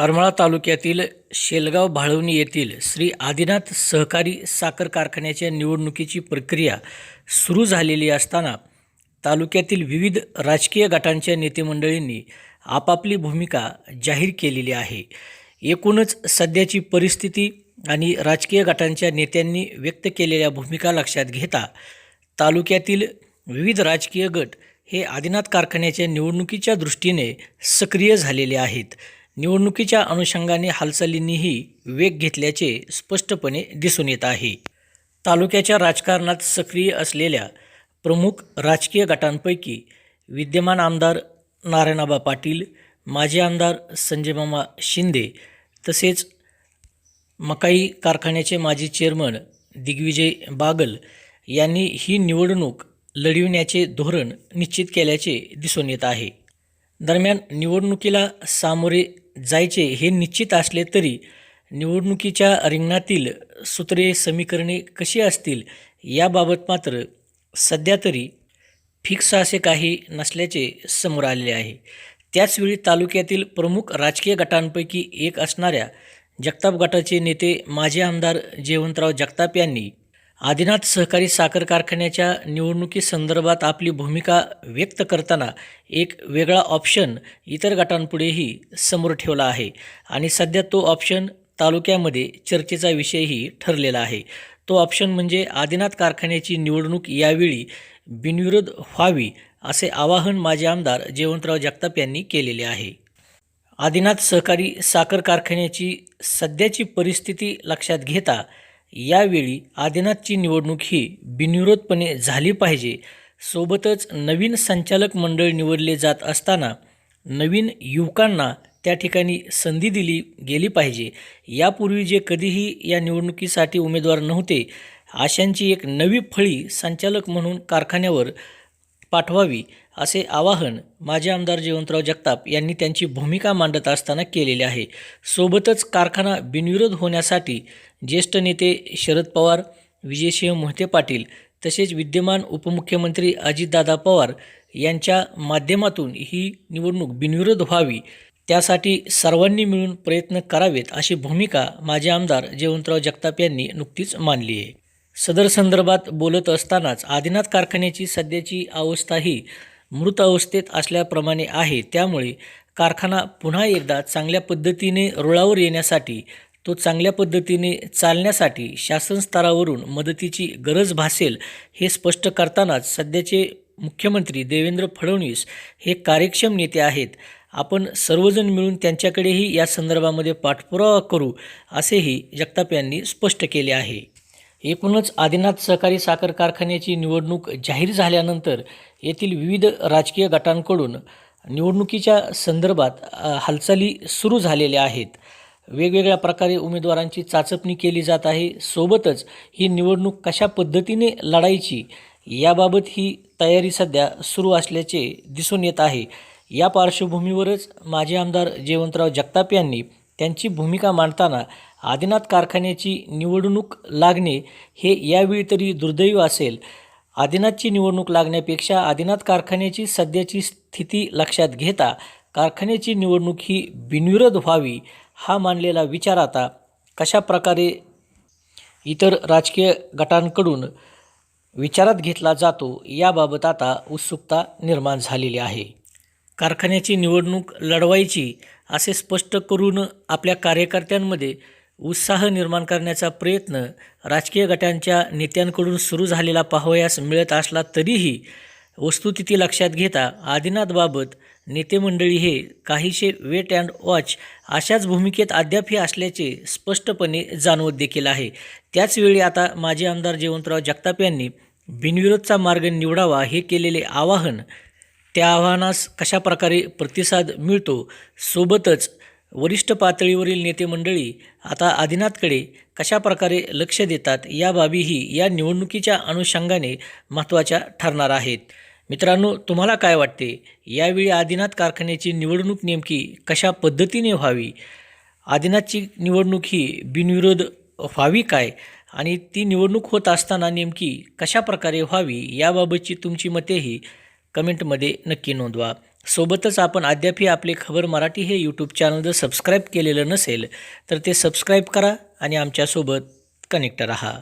करमाळा तालुक्यातील शेलगाव भाळवणी येथील श्री आदिनाथ सहकारी साखर कारखान्याच्या निवडणुकीची प्रक्रिया सुरू झालेली असताना तालुक्यातील विविध राजकीय गटांच्या नेतेमंडळींनी आपापली भूमिका जाहीर केलेली आहे. एकूणच सध्याची परिस्थिती आणि राजकीय गटांच्या नेत्यांनी व्यक्त केलेल्या भूमिका लक्षात घेता तालुक्यातील विविध राजकीय गट हे आदिनाथ कारखान्याच्या निवडणुकीच्या दृष्टीने सक्रिय झालेले आहेत. निवडणुकीच्या अनुषंगाने हालचालींनीही वेग घेतल्याचे स्पष्टपणे दिसून येत आहे. तालुक्याच्या राजकारणात सक्रिय असलेल्या प्रमुख राजकीय गटांपैकी विद्यमान आमदार नारायणाबा पाटील माजी आमदार संजयमामा शिंदे तसेच मकाई कारखान्याचे माजी चेअरमन दिग्विजय बागल यांनी ही निवडणूक लढविण्याचे धोरण निश्चित केल्याचे दिसून येत आहे. दरम्यान निवडणुकीला सामोरे जायचे हे निश्चित असले तरी निवडणुकीच्या रिंगणातील सूत्रे समीकरणे कशी असतील याबाबत मात्र सध्या तरी फिक्स असे काही नसल्याचे समोर आलेले आहे. त्याचवेळी तालुक्यातील प्रमुख राजकीय गटांपैकी एक असणाऱ्या जगताप गटाचे नेते माजी आमदार जयवंतराव जगताप यांनी आदिनाथ सहकारी साखर कारखान्याच्या निवडणुकीसंदर्भात आपली भूमिका व्यक्त करताना एक वेगळा ऑप्शन इतर गटांपुढेही समोर ठेवला आहे. आणि सध्या तो ऑप्शन तालुक्यामध्ये चर्चेचा विषयही ठरलेला आहे. तो ऑप्शन म्हणजे आदिनाथ कारखान्याची निवडणूक यावेळी बिनविरोध व्हावी असे आवाहन माजी आमदार जयवंतराव जगताप यांनी केलेले आहे. आदिनाथ सहकारी साखर कारखान्याची सध्याची परिस्थिती लक्षात घेता यावेळी आदिनाथची निवडणूक ही बिनविरोधपणे झाली पाहिजे. सोबतच नवीन संचालक मंडळ निवडले जात असताना नवीन युवकांना त्या ठिकाणी संधी दिली गेली पाहिजे. यापूर्वी जे कधीही या निवडणुकीसाठी उमेदवार नव्हते अशांची एक नवी फळी संचालक म्हणून कारखान्यावर पाठवावी असे आवाहन माजी आमदार जयवंतराव जगताप यांनी त्यांची भूमिका मांडत असताना केलेले आहे. सोबतच कारखाना बिनविरोध होण्यासाठी ज्येष्ठ नेते शरद पवार विजयसिंह मोहिते पाटील तसेच विद्यमान उपमुख्यमंत्री अजितदादा पवार यांच्या माध्यमातून ही निवडणूक बिनविरोध व्हावी त्यासाठी सर्वांनी मिळून प्रयत्न करावेत अशी भूमिका माजी आमदार जयवंतराव जगताप यांनी नुकतीच मांडली आहे. सदर संदर्भात बोलत असतानाच आदिनाथ कारखान्याची सध्याची अवस्था ही मृत अवस्थेत असल्याप्रमाणे आहे त्यामुळे कारखाना पुन्हा एकदा चांगल्या पद्धतीने रुळावर येण्यासाठी तो चांगल्या पद्धतीने चालण्यासाठी शासन स्तरावरून मदतीची गरज भासेल हे स्पष्ट करतानाच सध्याचे मुख्यमंत्री देवेंद्र फडणवीस हे कार्यक्षम नेते आहेत. आपण सर्वजण मिळून त्यांच्याकडेही या संदर्भामध्ये पाठपुरावा करू असेही जगताप यांनी स्पष्ट केले आहे. एकूणच आदिनाथ सहकारी साखर कारखान्याची निवडणूक जाहीर झाल्यानंतर येथील विविध राजकीय गटांकडून निवडणुकीच्या संदर्भात हालचाली सुरू झालेल्या आहेत. वेगवेगळ्या प्रकारे उमेदवारांची चाचपणी केली जात आहे. सोबतच ही निवडणूक कशा पद्धतीने लढायची याबाबत ही तयारी सध्या सुरू असल्याचे दिसून येत आहे. या पार्श्वभूमीवरच माजी आमदार जयवंतराव जगताप यांनी त्यांची भूमिका मांडताना आदिनाथ कारखान्याची निवडणूक लागणे हे यावेळी तरी दुर्दैव असेल. आदिनाथची निवडणूक लागण्यापेक्षा आदिनाथ कारखान्याची सध्याची स्थिती लक्षात घेता कारखान्याची निवडणूक ही बिनविरोध व्हावी हा मानलेला विचार आता कशा प्रकारे इतर राजकीय गटांकडून विचारात घेतला जातो याबाबत आता उत्सुकता निर्माण झालेली आहे. कारखान्याची निवडणूक लढवायची असे स्पष्ट करून आपल्या कार्यकर्त्यांमध्ये उत्साह निर्माण करण्याचा प्रयत्न राजकीय गटांच्या नेत्यांकडून सुरू झालेला पाहावयास मिळत असला तरीही वस्तुस्थिती लक्षात घेता आदिनाथबाबत नेतेमंडळी हे काहीशे वेट अँड वॉच अशाच भूमिकेत अद्याप हे असल्याचे स्पष्टपणे जाणवत देखील आहे. त्याचवेळी आता माजी आमदार जयवंतराव जगताप यांनी बिनविरोधचा मार्ग निवडावा हे केलेले आवाहन त्या आव्हानास कशा प्रकारे प्रतिसाद मिळतो सोबतच वरिष्ठ पातळीवरील नेतेमंडळी आता आदिनाथकडे कशा प्रकारे लक्ष देतात या बाबीही या निवडणुकीच्या अनुषंगाने महत्त्वाच्या ठरणार आहेत. मित्रांनो तुम्हाला काय वाटते? यावेळी आदिनाथ कारखान्याची निवडणूक नेमकी कशा पद्धतीने व्हावी? आदिनाथची निवडणूक ही बिनविरोध व्हावी काय? आणि ती निवडणूक होत असताना नेमकी कशा प्रकारे व्हावी याबाबतची तुमची मतेही कमेंटमध्ये नक्की नोंदवा. सोबतच आपण अद्यापही आपले खबर मराठी हे यूट्यूब चॅनल जर सबस्क्राईब केलेलं नसेल तर ते सबस्क्राईब करा आणि आमच्यासोबत कनेक्ट राहा.